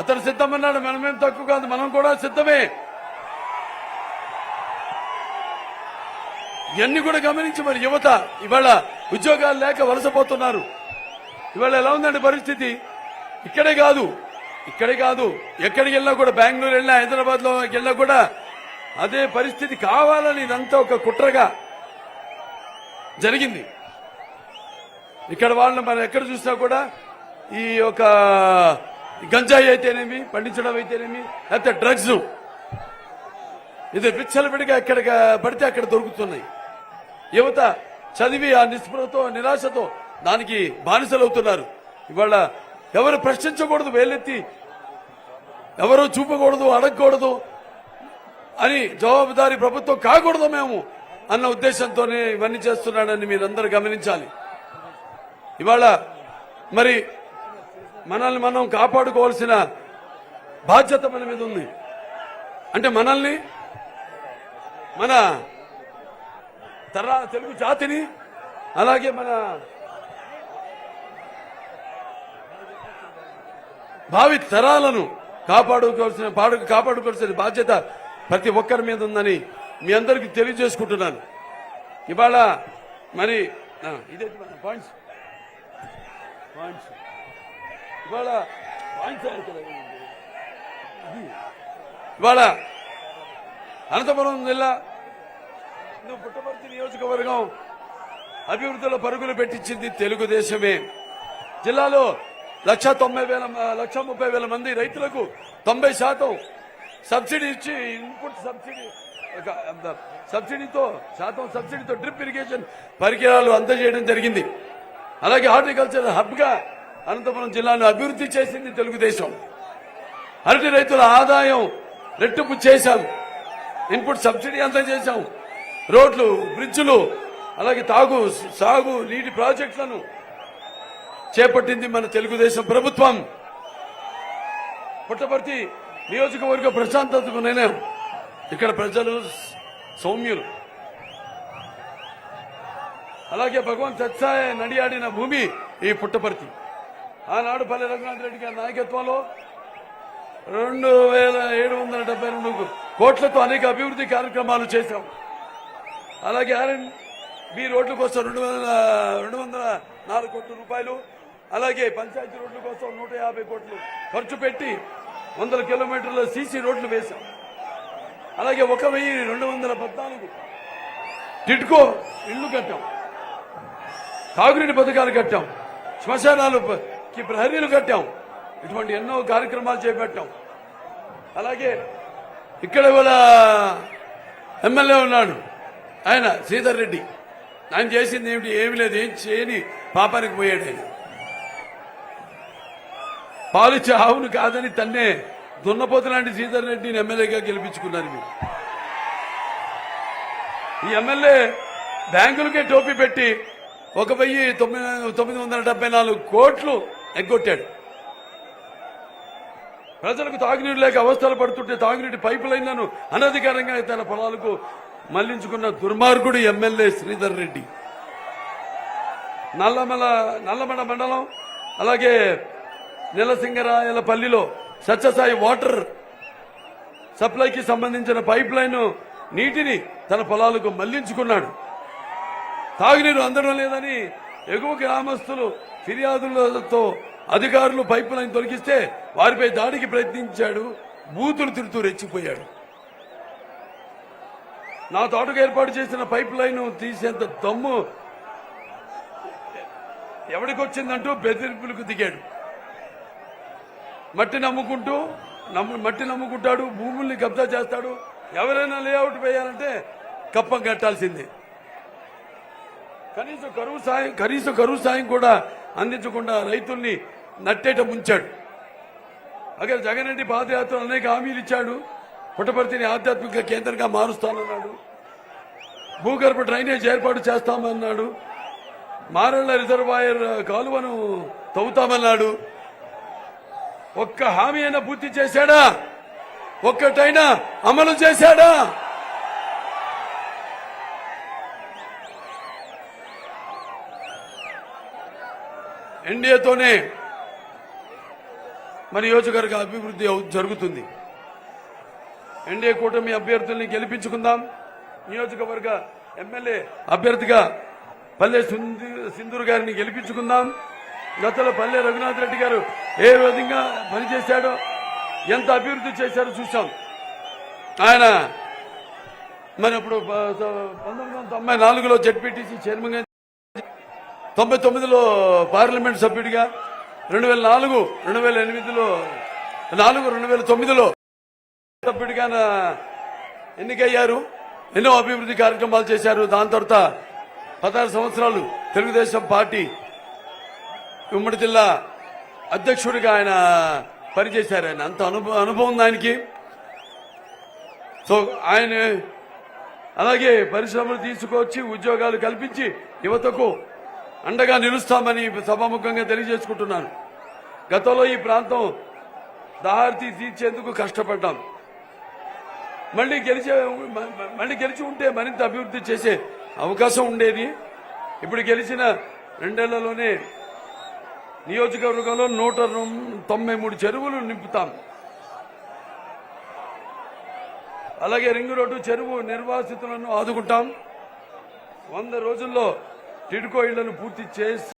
అతను సిద్ధమన్నాడు మనమేం తక్కువ కాదు మనం కూడా సిద్ధమే. ఇవన్నీ కూడా గమనించి మరి యువత ఇవాళ ఉద్యోగాలు లేక వలసపోతున్నారు. ఇవాళ ఎలా ఉందండి పరిస్థితి? ఇక్కడే కాదు ఇక్కడే కాదు ఎక్కడికి వెళ్ళినా కూడా బెంగళూరు వెళ్ళినా హైదరాబాద్లో వెళ్ళినా కూడా అదే పరిస్థితి కావాలని ఇదంతా ఒక కుట్రగా జరిగింది. ఇక్కడ వాళ్ళని మనం ఎక్కడ చూసినా కూడా ఈ యొక్క గంజాయి అయితేనేమి పండించడం అయితేనేమి లేకపోతే డ్రగ్స్ ఇది విచ్చలవిడిగా ఎక్కడ పడితే అక్కడ దొరుకుతున్నాయి. యువత చదివి ఆ నిస్పృహతో నిరాశతో దానికి బానిసలవుతున్నారు. ఇవాళ ఎవరు ప్రశ్నించకూడదు వేలెత్తి ఎవరు చూపకూడదు అడగకూడదు అని జవాబుదారీ ప్రభుత్వం కాకూడదు మేము అన్న ఉద్దేశంతోనే ఇవన్నీ చేస్తున్నాడని మీరందరూ గమనించాలి. ఇవాళ మరి మనల్ని మనం కాపాడుకోవాల్సిన బాధ్యత మన మీద ఉంది. అంటే మనల్ని మన తర తెలుగు జాతిని అలాగే మన భావి తరాలను కాపాడుకోవాల్సిన పాడు కాపాడుకోవాల్సిన బాధ్యత ప్రతి ఒక్కరి మీద ఉందని మీ అందరికీ తెలియజేసుకుంటున్నాను. ఇవాళ మరి ఇదే పాయింట్స్. పాయింట్స్. ఇవాళ ఇవాళ అనంతపురం జిల్లా పుట్టపర్తి నియోజకవర్గం అభివృద్ధిలో పరుగులు పెట్టించింది తెలుగుదేశమే. జిల్లాలో లక్ష తొంభై వేల లక్ష ముప్పై వేల మంది రైతులకు తొంభై శాతం సబ్సిడీ ఇచ్చి ఇన్పుట్ సబ్సిడీ సబ్సిడీతో శాతం సబ్సిడీతో డ్రిప్ ఇరిగేషన్ పరికరాలు అందజేయడం జరిగింది. అలాగే హార్టికల్చర్ హబ్గా అనంతపురం జిల్లాను అభివృద్ధి చేసింది తెలుగుదేశం. అరటి రైతుల ఆదాయం రెట్టింపు చేశాం. ఇన్పుట్ సబ్సిడీ అంతా చేశాం. రోడ్లు బ్రిడ్జులు అలాగే తాగు సాగు నీటి ప్రాజెక్టులను చేపట్టింది మన తెలుగుదేశం ప్రభుత్వం. పుట్టపర్తి నియోజకవర్గ ప్రశాంతతకు నేనే ఇక్కడ ప్రజలు సౌమ్యులు. అలాగే భగవాన్ సత్సాయ నడియాడిన భూమి ఈ పుట్టపర్తి. ఆనాడు పల్లె రఘునాథ్ రెడ్డి గారి నాయకత్వంలో రెండు వేల ఏడు వందల డెబ్బై రెండు కోట్లతో అనేక అభివృద్ధి కార్యక్రమాలు చేశాం. అలాగే ఆర్ఎన్ బి రోడ్ల కోసం రెండు వందల రెండు వందల నాలుగు కోట్ల రూపాయలు అలాగే పంచాయతీ రోడ్ల కోసం నూట యాభై కోట్లు ఖర్చు పెట్టి వందల కిలోమీటర్ల సీసీ రోడ్లు వేశాం. అలాగే ఒక వెయ్యి రెండు వందల పద్నాలుగు టిట్కో ఇళ్ళు కట్టాం. తాగునీటి పథకాలు కట్టాం. శ్మశానాలు కి ప్రహరీలు కట్టాం. ఇటువంటి ఎన్నో కార్యక్రమాలు చేపట్టాం. అలాగే ఇక్కడ కూడా ఎమ్మెల్యే ఉన్నాడు. ఆయన శ్రీధర్ రెడ్డి. ఆయన చేసింది ఏమిటి ఏమి లేదు ఏం చేయని పాపానికి పోయాడు ఆయన. పాలిచ్చే ఆవును కాదని తన్నే దున్నపోతు లాంటి శ్రీధర్ రెడ్డిని ఎమ్మెల్యేగా గెలిపించుకున్నారు మీరు ఈ ఎమ్మెల్యే బ్యాంకులకే టోపీ పెట్టి ఒక వెయ్యి తొమ్మిది తొమ్మిది వందల డెబ్బై నాలుగు కోట్లు ఎగ్గొట్టాడు. ప్రజలకు తాగునీరు లేక అవస్థలు పడుతుంటే తాగునీటి పైపు లైన్లను అనధికారంగా తన పొలాలకు మళ్ళించుకున్న దుర్మార్గుడు ఎమ్మెల్యే శ్రీధర్ రెడ్డి. నల్లమల నల్లమల మండలం అలాగే నిలసింగరాయలపల్లిలో సత్యసాయి వాటర్ సప్లైకి సంబంధించిన పైప్ లైన్ నీటిని తన పొలాలకు మళ్ళించుకున్నాడు. తాగునీరు అందడం లేదని ఎగువ గ్రామస్తులు ఫిర్యాదులతో అధికారులు పైపు లైన్ తొలగిస్తే వారిపై దాడికి ప్రయత్నించాడు. బూతులు తిడుతూ రెచ్చిపోయాడు. నా తోటకు ఏర్పాటు చేసిన పైప్ లైన్ తీసేంత దమ్ము ఎవడికొచ్చిందంటూ బెదిరింపులకు దిగాడు. మట్టి నమ్ముకుంటూ నమ్ము మట్టి నమ్ముకుంటాడు భూముల్ని కబ్జా చేస్తాడు. ఎవరైనా లేఅవుట్ వేయాలంటే కప్పం కట్టాల్సిందే. కనీసం కరువు సాయం కనీసం కరువు సాయం కూడా అందించకుండా రైతుల్ని నట్టేట ముంచాడు. అక్కడ జగన్ రెడ్డి పాదయాత్ర అనేక హామీలు ఇచ్చాడు. పుట్టపర్తిని ఆధ్యాత్మిక కేంద్రంగా మారుస్తానన్నాడు. భూగర్భ డ్రైనేజ్ ఏర్పాటు చేస్తామన్నాడు. మారళ్ళ రిజర్వాయర్ కాలువను తవ్వుతామన్నాడు. ఒక్క హామీ అయినా పూర్తి చేశాడా? ఒక్కటైనా అమలు చేశాడా? ఎన్డీఏతోనే మన నియోజకవర్గ అభివృద్ధి అవు- జరుగుతుంది. ఎన్డీఏ కూటమి అభ్యర్థుల్ని గెలిపించుకుందాం. నియోజకవర్గ ఎమ్మెల్యే అభ్యర్థిగా పల్లె సుంది- సింధూరు గారిని గెలిపించుకుందాం. గతంలో పల్లె రఘునాథ్ రెడ్డి గారు ఏ విధంగా పనిచేశాడో ఎంత అభివృద్ధి చేశారో చూసాం ఆయన మరి ఇప్పుడు ప- పంతొమ్మిది వందల తొంభై నాలుగులో జడ్పీటీసీ చైర్మన్ తొంభై తొమ్మిదిలో పార్లమెంట్ సభ్యుడిగా రెండు వేల నాలుగు రెండు వేల ఎనిమిదిలో నాలుగు రెండు వేల తొమ్మిదిలో సభ్యుడిగా ఎన్నికయ్యారు. ఎన్నో అభివృద్ధి కార్యక్రమాలు చేశారు. దాని తర్వాత పదహారు సంవత్సరాలు తెలుగుదేశం పార్టీ ఉమ్మడి జిల్లా అధ్యక్షుడిగా ఆయన పనిచేశారు. ఆయన అంత అనుభవం అనుభవం ఉంది ఆయనకి. సో ఆయన అలాగే పరిశ్రమలు తీసుకొచ్చి ఉద్యోగాలు కల్పించి యువతకు అండగా నిలుస్తామని సభాముఖంగా తెలియజేసుకుంటున్నాను. గతంలో ఈ ప్రాంతం దారి తీర్చేందుకు కష్టపడ్డాం. మళ్ళీ గెలిచే మళ్ళీ గెలిచి ఉంటే మరింత అభివృద్ధి చేసే అవకాశం ఉండేది. ఇప్పుడు గెలిచిన రెండేళ్ళలోనే నియోజకవర్గంలో నూట తొంభై మూడు చెరువులు నింపుతాం. అలాగే రింగు రోడ్డు చెరువు నిర్వాసితులను ఆదుకుంటాం. వంద రోజుల్లో టిడ్కో ఇళ్ళను పూర్తి చేసి